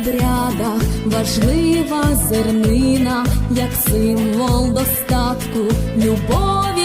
обрядах важлива зернина, як символ достатку, любові,